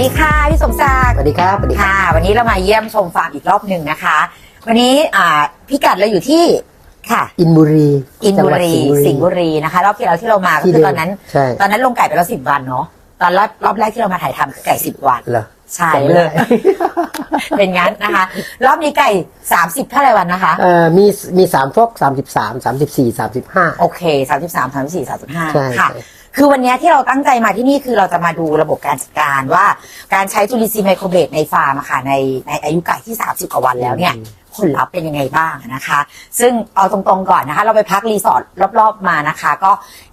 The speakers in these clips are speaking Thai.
ดีค่ะพี่สมศักสดิ์วัสดีครับสวัสดีครับค่ะ วันนี้เรามาเยี่ยมชมฟาร์มอีกรอบหนึ่งนะคะ วันนี้อ่าพี่กัดเราอยู่ที่ค่ะ อินบุรีอินจังบุหวัดรีสิงห์บุรีสิงห์บุรีนะคะรอบที่แล้วที่เรามาก็ที่คือเดิมตอนนั้นใช่ตอนนั้นลงไก่ไปแล้วสิบวันเนาะตอนรอบรอบแรกที่เรามาถ่ายทำคือไก่สิบวันเหรอ ใช่จำไม่เลได้ยเป็นงั้นนะคะ รอบนี้ไก่สามสิบเท่าไหร่วันนะคะ เอ่อมีมีสามฟอกสามสิบสามสามสิบสี่สามสิบห้า โอเคสามสิบสามสามสิบสี่สามสิบห้าใช่ค่ะ ใช่ คือวันนี้ที่เราตั้งใจมาที่นี่คือเราจะมาดูระบบการจัดการว่า การใช้จุลินทรีย์ไมโครเบสในฟาร์มอะค่ะในในอายุไก่ที่ 30 กว่าวันแล้วเนี่ย ผลลัพธ์เป็นยังไงบ้างนะคะ ซึ่งเอาตรงๆก่อนนะคะ เราไปพักรีสอร์ทรอบๆมานะคะ ก็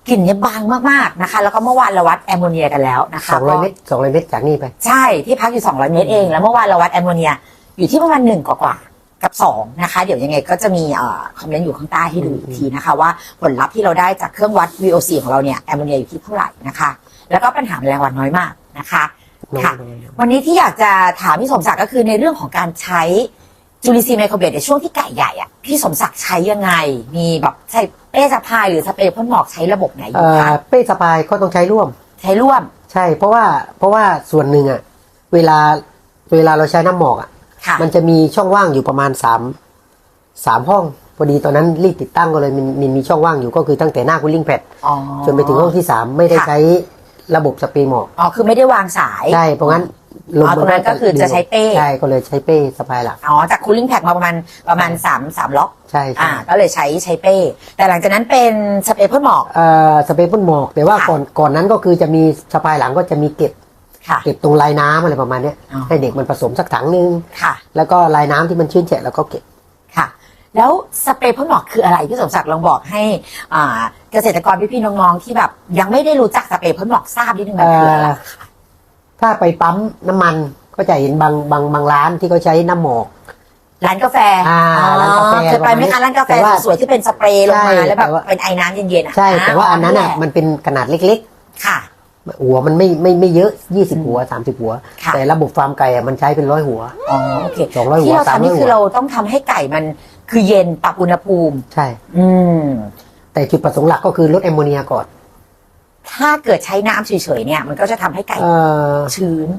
กลิ่นเนี่ยบางมากๆนะคะ แล้วก็เมื่อวานเราวัดแอมโมเนียกันแล้วนะคะสองร้อยก็เมตรสองร้อยเมตรจากนี่ไป ใช่ที่พักอยู่200เมตรเองแล้วเมื่อวานเราวัดแอมโมเนียอยู่ที่ประมาณหนึ่งกว่าๆกับ 2 นะคะ เดี๋ยวยังไงก็จะมีเอ่อคอมเมนต์อยู่ข้างใต้ให้ดูอีกทีนะคะ ว่าผลลัพธ์ที่เราได้จากเครื่องวัด VOC ของเราเนี่ยแอมโมเนียอยู่ที่เท่าไหร่นะคะ แล้วก็ปัญหาแมลงวันน้อยมากนะคะค่ะวันนี้ที่อยากจะถามพี่สมศักดิ์ก็คือในเรื่องของการใช้ จุลินทรีย์ไมโครเบสในช่วงที่ไก่ใหญ่อะพี่สมศักดิ์ใช้ยังไง มีแบบใช้เป้สะพายหรือสเปรย์พ่นหมอกใช้ระบบไหนอเอ่ยู่อคะเป้สปายก็ต้องใช้ร่วม ใช้ร่วมใช่ เพราะว่าเพราะว่าส่วนหนึ่งอะเวลาเวลาเราใช้น้ำหมอกอะค่ะมันจะมีช่องว่างอยู่ประมาณสามสามห้อง พอดีตอนนั้นรีบติดตั้งก็เลยมันมันมีช่องว่างอยู่ก็คือตั้งแต่หน้าคูลิ่งแพดอ๋อจนไปถึงห้องที่สามไม่ได้ค่ะใช้ระบบสเปรย์หมอก อ๋อคือไม่ได้วางสาย ใช่ เพราะงั้น ลมอ๋อตรงนั้นก็คือจะใช้เป้ ใช่ก็เลยใช้เป้สปายหลัก อ๋อจากคูลิ่งแพ็กมาประมาณประมาณสามสามล็อก ใช่ใช่อ่า ก็เลยใช้ใช้เป้ แต่หลังจากนั้นเป็นสเปรย์พ่นหมอก เอ่อสเปรย์พ่นหมอกแต่ว่าค่ะ ก่อนก่อนนั้นก็คือจะมีสปายหลังก็จะมีเก็บค่ะ เก็บตรงลายน้ำอะไรประมาณเนี้ยอ๋อ ให้เด็กมันผสมสักถังนึง ค่ะ แล้วก็ลายน้ำที่มันชื้นแฉะแล้วก็เก็บ ค่ะ แล้วสเปรย์พ่นหมอกคืออะไรพี่สมศักดิ์ลองบอกให้อ่าเกษตรกรพี่ๆน้องๆที่แบบ ยังไม่ได้รู้จักสเปรย์พ่นหมอกทราบนิดนึงมันคืออะไรเอ่อ ถ้าไปปั๊มน้ำมันก็จะเห็นบางบางบางร้านที่เขาใช้น้ำหมอก ร้านกาแฟอ่าร้านกาแฟเคยไปไหมคะร้านกาแฟแต่ว่าสวยๆที่เป็นสเปรย์ลงมาใช่แล้วแบบแต่ว่า เป็นไอ้น้ำเย็นๆอะใช่ แต่ว่าอันนั้นอะแหลมันเป็นขนาดเล็ก ค่ะ ๆ หัวมันไม่ไม่ไม่เยอะ 20 หัว 30 หัว ค่ะ แต่ระบบฟาร์มไก่อะมันใช้เป็นร้อยหัว อ๋อโอเค200หัวที่เราทำนี่300คือเราต้องทำให้ไก่มันคือเย็นปรับอุณหภูมิ ใช่ อืม แต่จุดประสงค์หลักก็คือลดแอมโมเนียก่อน ถ้าเกิดใช้น้ำเฉยๆเนี่ย มันก็จะทำให้ไก่เอ่อชื้น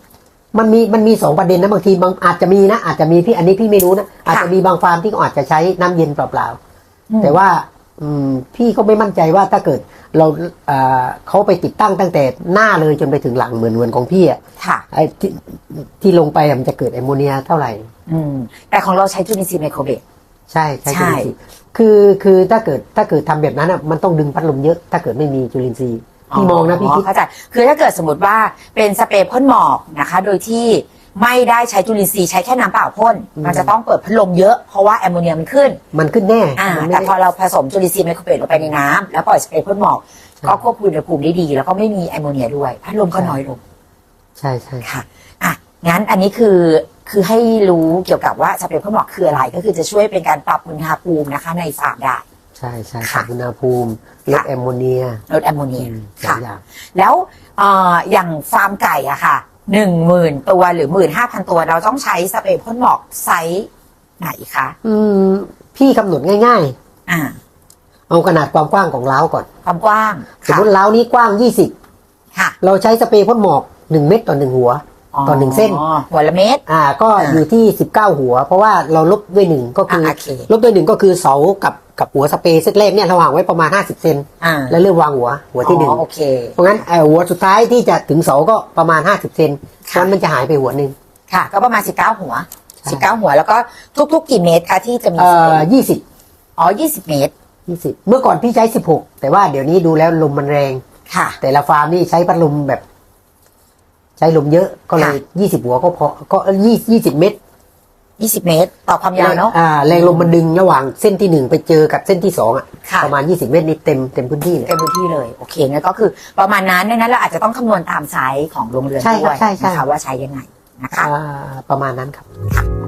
มันมีมันมีสองประเด็นนะบางทีบางอาจจะมีนะอาจจะมีพี่อันนี้พี่ไม่รู้นะอาจจะมีบางฟาร์มที่เขาอาจจะใช้น้ำเย็นเปล่าอืม ๆแต่ว่าอืมพี่ก็ไม่มั่นใจว่าถ้าเกิดเราเอ่อเขาไปติดตั้งตั้งแต่หน้าเลยจนไปถึงหลังเหมือนเหมือนของพี่อะค่ะ ไอ้ที่ที่ลงไปอะมันจะเกิดแอมโมเนียเท่าไหร่ อืม แต่ของเราใช้จุลินทรีย์ไมโครเบสใช่ใช่ใช่ จุลินทรีย์คือคือถ้าเกิดถ้าเกิดทำแบบนั้นอะมันต้องดึงพัดลมเยอะ ถ้าเกิดไม่มีจุลินทรีย์ พี่มองนะพี่คิดเข้าใจคือถ้าเกิดสมมติว่าเป็นสเปรย์พ่นหมอกนะคะ โดยที่ไม่ได้ใช้จุลินทรีย์ใช้แค่น้ำเปล่าพ่นอืมมันจะต้องเปิดพัดลมเยอะเพราะว่าแอมโมเนียมันขึ้น มันขึ้นแน่อ่ามันไม่แต่ได้พอเราผสมจุลินทรีย์ไมโครเบสลงไปในน้ำแล้วปล่อยสเปรย์พ่นหมอกใช่ก็ควบคุมอุณหภูมิได้ดี แล้วก็ไม่มีแอมโมเนียด้วย พัดลมก็น้อยลง ใช่ใช่ค่ะอะงั้นอันนี้คือคือให้รู้เกี่ยวกับว่าสเปรย์พ่นหมอกคืออะไรก็คือจะช่วยเป็นการปรับอุณหภูมินะคะ ในฟาร์มได้ ใช่ใช่ค่ะอุณหภูมิลดค่ะแอมโมเนียลดแอมโมเนียสอค่ะงอย่างแล้วเอ่ออย่างฟาร์มไก่อะค่ะหนึ่งหมื่นตัวหรือหมื่นห้าพันตัว เราต้องใช้สเปรย์พ่นหมอกไซส์ไหนคะอืมพี่กำหนดง่าย อ่าๆ เอาขนาดความกว้างของเล้าก่อน ความกว้างสมมติเล้านี้กว้างค่ะ20เราใช้สเปรย์พ่นหมอก 1 เม็ดต่อ 1 หัว ต่อหนึ่งเส้น หัวละเมตร อ่า ก็อ่าอยู่ที่ 19 หัว เพราะว่าเราลบด้วยหนึ่งก็คืออะโอเคลบด้วยหนึ่งก็คือเสากับกับหัวสเปรย์เซตแรกเนี่ยเราวางไว้ประมาณ 50 เซนอ่าแล้วเริ่มวางหัวหัวที่หนึ่งอ๋อโอเคเพราะงั้นเอ่อหัวสุดท้ายที่จะถึงเสาก็ประมาณ 50 เซนเพค่ะราะฉะนั้นมันจะหายไปหัวหนึ่งค่ะ ก็ประมาณสิบเก้าหัวใช่สิบเก้าหัวแล้วก็ทุก ๆ กี่เมตรคะที่จะมีเอ่สเปรอย์ยี่สิบอ๋อยี่สิบเมตรยี่สิบเมื่อก่อนพี่ใช้ 16 แต่ว่าเดี๋ยวนี้ดูแล้วลมมันแรงค่ะ แต่ละฟาร์มนี่ใช้พัดลมแบบ ใช้ลมเยอะก็เลยยี่สิบหัวก็พอก็ยี่ยี่สิบเมตรยี่สิบเมตร ต่อความยาวเนาะอ่าแรงลมมันดึงระหว่างเส้นที่หนึ่งไปเจอกับเส้นที่สองอะค่ะประมาณยี่สิบเมตรนี่เต็มเต็มพื้นที่เลยเต็มพื้นที่เลยโอเคงั้นก็คือประมาณนั้นดังนั้นเราอาจจะต้องคำนวณตามไซส์ของโรงเรือนใช่ด้วยใช่ใช่นะคะว่าใช้ยังไงนะคะอ่าประมาณนั้นครับค่ะ